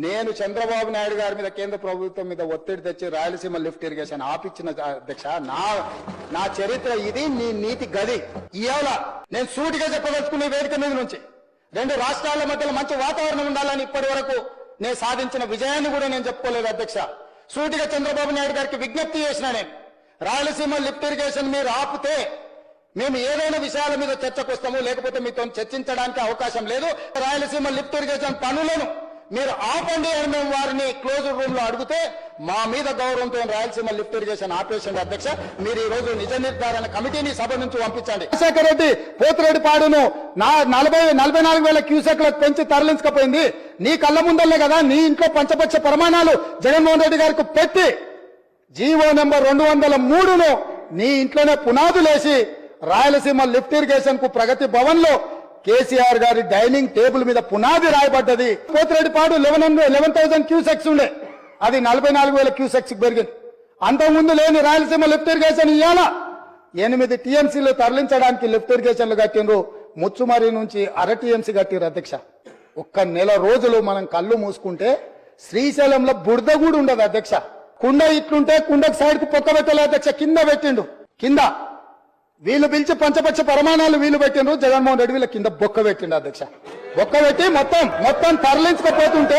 నేను చంద్రబాబు నాయుడు గారి మీద కేంద్ర ప్రభుత్వం మీద ఒత్తిడి తెచ్చి రాయలసీమ లిఫ్ట్ ఇరిగేషన్ ఆపిచ్చిన అధ్యక్ష నా నా చరిత్ర ఇది నీ నీతి గది. ఇవాళ నేను సూటిగా చెప్పదలుచుకునే వేదిక మీద నుంచి రెండు రాష్ట్రాల మధ్యలో మంచి వాతావరణం ఉండాలని ఇప్పటి వరకు నేను సాధించిన విజయాన్ని కూడా నేను చెప్పుకోలేదు అధ్యక్ష. సూటిగా చంద్రబాబు నాయుడు గారికి విజ్ఞప్తి చేసిన నేను రాయలసీమ లిఫ్ట్ ఇరిగేషన్ మీరు ఆపితే మేము ఏదైనా విషయాల మీద చర్చకు వస్తాము లేకపోతే మీతో చర్చించడానికి అవకాశం లేదు. రాయలసీమ లిఫ్ట్ ఇరిగేషన్ పనులను మీరు ఆపండి అని మేము వారిని క్లోజ్ రూమ్లో అడిగితే మా మీద గౌరవంతో రాయలసీమ లిఫ్ట్ ఇరిగేషన్ ఆపరేషన్ అధ్యక్ష మీరు ఈ రోజు నిజ నిర్ధారణ కమిటీని సభ నుంచి పంపించండి. రాజశేఖర రెడ్డి పోతిరెడ్డిపాడును. నా నలభై నలభై నాలుగు వేల క్యూసెక్లకు పెంచి తరలించకపోయింది. నీ కళ్ళ ముందల్లే కదా నీ ఇంట్లో పంచపక్ష ప్రమాణాలు జగన్మోహన్ రెడ్డి గారికి పెట్టి జీవో నెంబర్ రెండు వందల మూడును నీ ఇంట్లోనే పునాదులేసి రాయలసీమ లిఫ్ట్ ఇరిగేషన్కు ప్రగతి భవన్లో కేసీఆర్ గారి డైనింగ్ టేబుల్ మీద పునాది రాయబడ్డది. Pothireddypadu eleven hundred eleven thousand cusecs ఉండే. అది నలభై నాలుగు వేల క్యూసెక్స్ పెరిగింది. అంతకుముందు లేని రాయలసీమ లిఫ్ట్ ఇరిగేషన్ ఇవాళ ఎనిమిది టీఎంసీలు తరలించడానికి లిఫ్ట్ ఇరిగేషన్లు కట్టిండ్రు. ముచ్చుమరి నుంచి అర టీఎంసీ కట్టిరు అధ్యక్ష. ఒక్క నెల రోజులు మనం కళ్ళు మూసుకుంటే శ్రీశైలంలో బురద కూడా ఉండదు అధ్యక్ష. కుండ ఇట్లుంటే కుండకు సైడ్కి పొక్క పెట్టలే అధ్యక్ష. కింద పెట్టిండు. కింద. వీళ్ళు పిలిచి పంచపక్ష ప్రమాణాలు వీళ్ళు పెట్టినరు జగన్మోహన్ రెడ్డి వీళ్ళ కింద బొక్క పెట్టిండు అధ్యక్ష. బొక్క పెట్టి మొత్తం మొత్తం తరలించకపోతుంటే